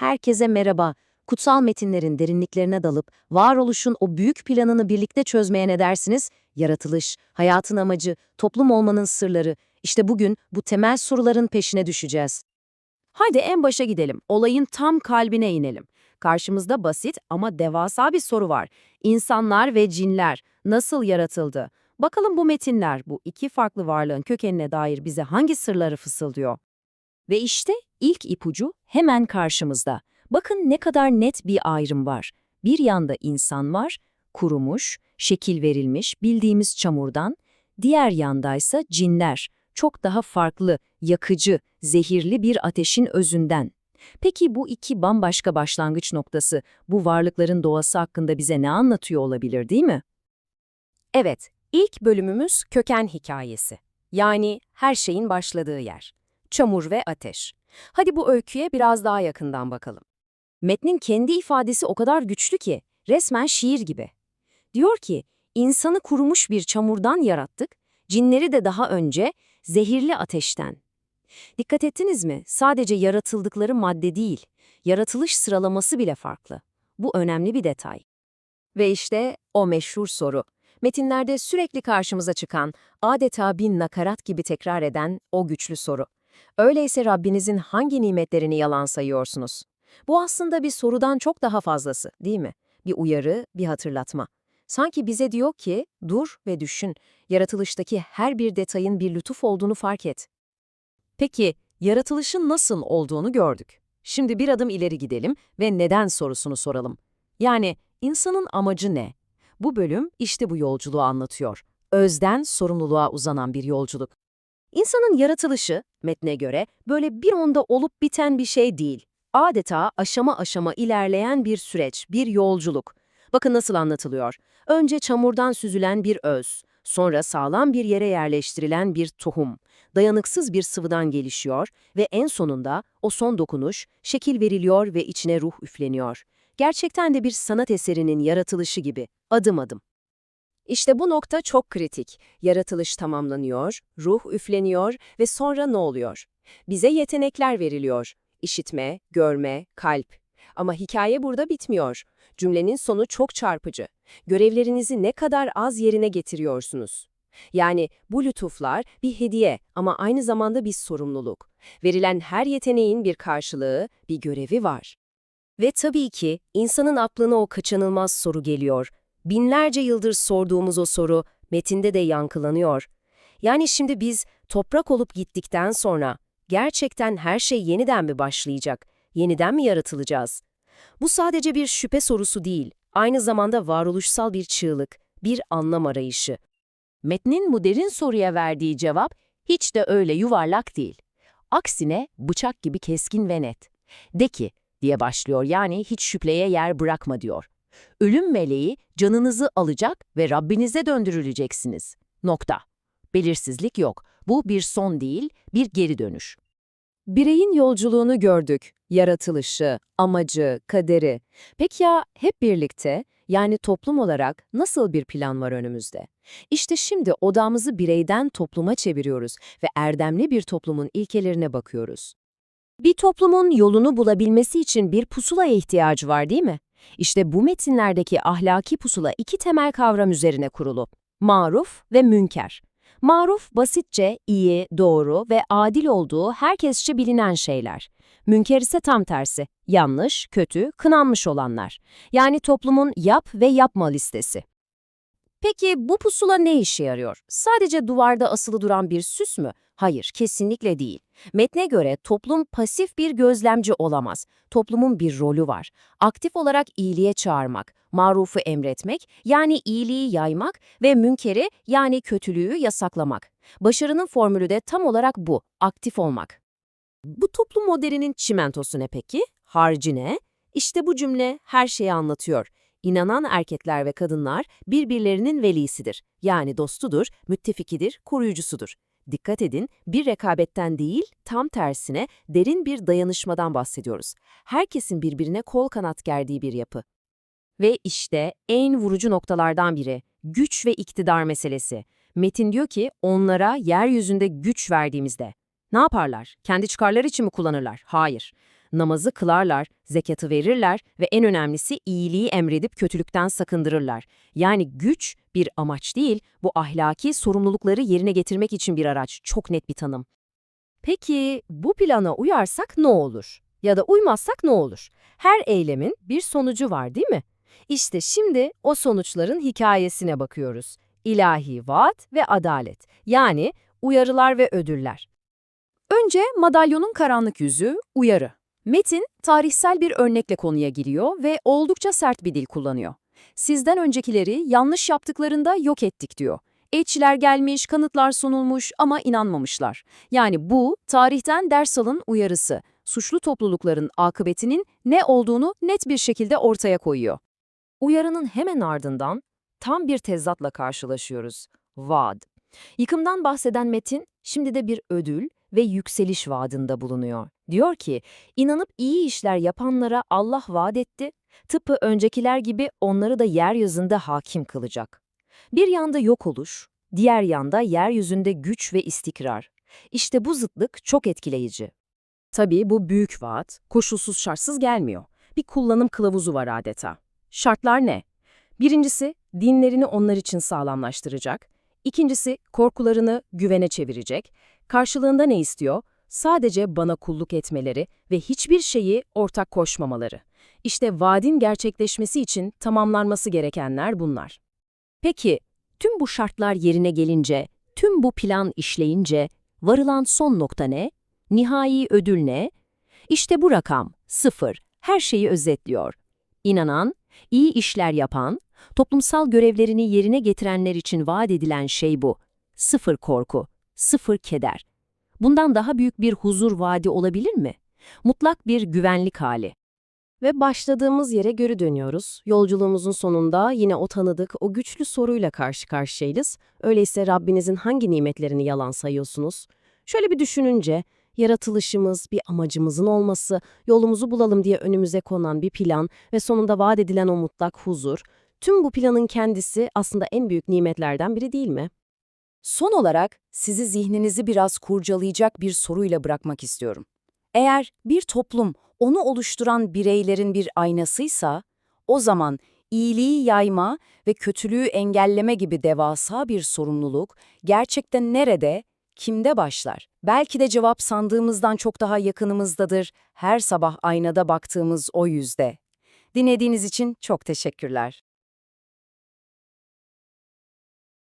herkese merhaba. Kutsal metinlerin derinliklerine dalıp varoluşun o büyük planını birlikte çözmeye ne dersiniz? Yaratılış, hayatın amacı, toplum olmanın sırları. İşte bugün bu temel soruların peşine düşeceğiz. Hadi en başa gidelim. Olayın tam kalbine inelim. Karşımızda basit ama devasa bir soru var. İnsanlar ve cinler nasıl yaratıldı? Bakalım bu metinler bu iki farklı varlığın kökenine dair bize hangi sırları fısıldıyor? Ve işte ilk ipucu hemen karşımızda. Bakın ne kadar net bir ayrım var. Bir yanda insan var, kurumuş, şekil verilmiş, bildiğimiz çamurdan. Diğer yandaysa cinler, çok daha farklı, yakıcı, zehirli bir ateşin özünden. Peki bu iki bambaşka başlangıç noktası, bu varlıkların doğası hakkında bize ne anlatıyor olabilir değil mi? Evet, ilk bölümümüz köken hikayesi. Yani her şeyin başladığı yer. Çamur ve ateş. Hadi bu öyküye biraz daha yakından bakalım. Metnin kendi ifadesi o kadar güçlü ki, resmen şiir gibi. Diyor ki, insanı kurumuş bir çamurdan yarattık, cinleri de daha önce zehirli ateşten. Dikkat ettiniz mi? Sadece yaratıldıkları madde değil, yaratılış sıralaması bile farklı. Bu önemli bir detay. Ve işte o meşhur soru. Metinlerde sürekli karşımıza çıkan, adeta bir nakarat gibi tekrar eden o güçlü soru. Öyleyse Rabbinizin hangi nimetlerini yalan sayıyorsunuz? Bu aslında bir sorudan çok daha fazlası, değil mi? Bir uyarı, bir hatırlatma. Sanki bize diyor ki, dur ve düşün, yaratılıştaki her bir detayın bir lütuf olduğunu fark et. Peki, yaratılışın nasıl olduğunu gördük. Şimdi bir adım ileri gidelim ve neden sorusunu soralım. Yani, insanın amacı ne? Bu bölüm işte bu yolculuğu anlatıyor. Özden sorumluluğa uzanan bir yolculuk. İnsanın yaratılışı, metne göre, böyle bir onda olup biten bir şey değil. Adeta aşama aşama ilerleyen bir süreç, bir yolculuk. Bakın nasıl anlatılıyor. Önce çamurdan süzülen bir öz, sonra sağlam bir yere yerleştirilen bir tohum, dayanıksız bir sıvıdan gelişiyor ve en sonunda o son dokunuş, şekil veriliyor ve içine ruh üfleniyor. Gerçekten de bir sanat eserinin yaratılışı gibi, adım adım. İşte bu nokta çok kritik. Yaratılış tamamlanıyor, ruh üfleniyor ve sonra ne oluyor? Bize yetenekler veriliyor. İşitme, görme, kalp. Ama hikaye burada bitmiyor. Cümlenin sonu çok çarpıcı. Görevlerinizi ne kadar az yerine getiriyorsunuz? Yani bu lütuflar bir hediye ama aynı zamanda bir sorumluluk. Verilen her yeteneğin bir karşılığı, bir görevi var. Ve tabii ki insanın aklına o kaçınılmaz soru geliyor. Binlerce yıldır sorduğumuz o soru metinde de yankılanıyor. Yani şimdi biz toprak olup gittikten sonra gerçekten her şey yeniden mi başlayacak, yeniden mi yaratılacağız? Bu sadece bir şüphe sorusu değil, aynı zamanda varoluşsal bir çığlık, bir anlam arayışı. Metnin bu derin soruya verdiği cevap hiç de öyle yuvarlak değil. Aksine bıçak gibi keskin ve net. De ki, diye başlıyor yani hiç şüpheye yer bırakma diyor. Ölüm meleği canınızı alacak ve Rabbinize döndürüleceksiniz. Nokta. Belirsizlik yok. Bu bir son değil, bir geri dönüş. Bireyin yolculuğunu gördük. Yaratılışı, amacı, kaderi. Peki ya hep birlikte, yani toplum olarak nasıl bir plan var önümüzde? İşte şimdi odamızı bireyden topluma çeviriyoruz ve erdemli bir toplumun ilkelerine bakıyoruz. Bir toplumun yolunu bulabilmesi için bir pusulaya ihtiyacı var değil mi? İşte bu metinlerdeki ahlaki pusula iki temel kavram üzerine kurulu. Maruf ve münker. Maruf basitçe iyi, doğru ve adil olduğu herkesçe bilinen şeyler. Münker ise tam tersi, yanlış, kötü, kınanmış olanlar. Yani toplumun yap ve yapma listesi. Peki bu pusula ne işe yarıyor? Sadece duvarda asılı duran bir süs mü? Hayır, kesinlikle değil. Metne göre toplum pasif bir gözlemci olamaz. Toplumun bir rolü var. Aktif olarak iyiliğe çağırmak, marufu emretmek, yani iyiliği yaymak ve münkeri yani kötülüğü yasaklamak. Başarının formülü de tam olarak bu, aktif olmak. Bu toplum modelinin çimentosu ne peki? Harcı ne? İşte bu cümle her şeyi anlatıyor. İnanan erkekler ve kadınlar birbirlerinin velisidir. Yani dostudur, müttefikidir, koruyucusudur. Dikkat edin, bir rekabetten değil, tam tersine derin bir dayanışmadan bahsediyoruz. Herkesin birbirine kol kanat gerdiği bir yapı. Ve işte en vurucu noktalardan biri, güç ve iktidar meselesi. Metin diyor ki, onlara yeryüzünde güç verdiğimizde. Ne yaparlar? Kendi çıkarları için mi kullanırlar? Hayır. Namazı kılarlar, zekatı verirler ve en önemlisi iyiliği emredip kötülükten sakındırırlar. Yani güç bir amaç değil, bu ahlaki sorumlulukları yerine getirmek için bir araç. Çok net bir tanım. Peki bu plana uyarsak ne olur? Ya da uymazsak ne olur? Her eylemin bir sonucu var değil mi? İşte şimdi o sonuçların hikayesine bakıyoruz. İlahi vaat ve adalet. Yani uyarılar ve ödüller. Önce madalyonun karanlık yüzü, uyarı. Metin, tarihsel bir örnekle konuya giriyor ve oldukça sert bir dil kullanıyor. Sizden öncekileri yanlış yaptıklarında yok ettik diyor. Elçiler gelmiş, kanıtlar sunulmuş ama inanmamışlar. Yani bu, tarihten ders alın uyarısı. Suçlu toplulukların akıbetinin ne olduğunu net bir şekilde ortaya koyuyor. Uyarının hemen ardından tam bir tezatla karşılaşıyoruz. Vaad. Yıkımdan bahseden metin şimdi de bir ödül ve yükseliş vaadinde bulunuyor. Diyor ki, inanıp iyi işler yapanlara Allah vaat etti, tıpkı öncekiler gibi onları da yeryüzünde hakim kılacak. Bir yanda yok oluş, diğer yanda yeryüzünde güç ve istikrar. İşte bu zıtlık çok etkileyici. Tabii bu büyük vaat koşulsuz şartsız gelmiyor. Bir kullanım kılavuzu var adeta. Şartlar ne? Birincisi, dinlerini onlar için sağlamlaştıracak. İkincisi, korkularını güvene çevirecek. Karşılığında ne istiyor? Sadece bana kulluk etmeleri ve hiçbir şeyi ortak koşmamaları. İşte vaadin gerçekleşmesi için tamamlanması gerekenler bunlar. Peki, tüm bu şartlar yerine gelince, tüm bu plan işleyince, varılan son nokta ne? Nihai ödül ne? İşte bu rakam, sıfır, her şeyi özetliyor. İnanan, iyi işler yapan, toplumsal görevlerini yerine getirenler için vaat edilen şey bu. Sıfır korku, sıfır keder. Bundan daha büyük bir huzur vaadi olabilir mi? Mutlak bir güvenlik hali. Ve başladığımız yere geri dönüyoruz. Yolculuğumuzun sonunda yine o tanıdık, o güçlü soruyla karşı karşıyayız. Öyleyse Rabbinizin hangi nimetlerini yalan sayıyorsunuz? Şöyle bir düşününce, yaratılışımız, bir amacımızın olması, yolumuzu bulalım diye önümüze konan bir plan ve sonunda vaat edilen o mutlak huzur, tüm bu planın kendisi aslında en büyük nimetlerden biri değil mi? Son olarak sizi zihninizi biraz kurcalayacak bir soruyla bırakmak istiyorum. Eğer bir toplum onu oluşturan bireylerin bir aynasıysa, o zaman iyiliği yayma ve kötülüğü engelleme gibi devasa bir sorumluluk gerçekten nerede, kimde başlar? Belki de cevap sandığımızdan çok daha yakınımızdadır. Her sabah aynada baktığımız o yüzde. Dinlediğiniz için çok teşekkürler.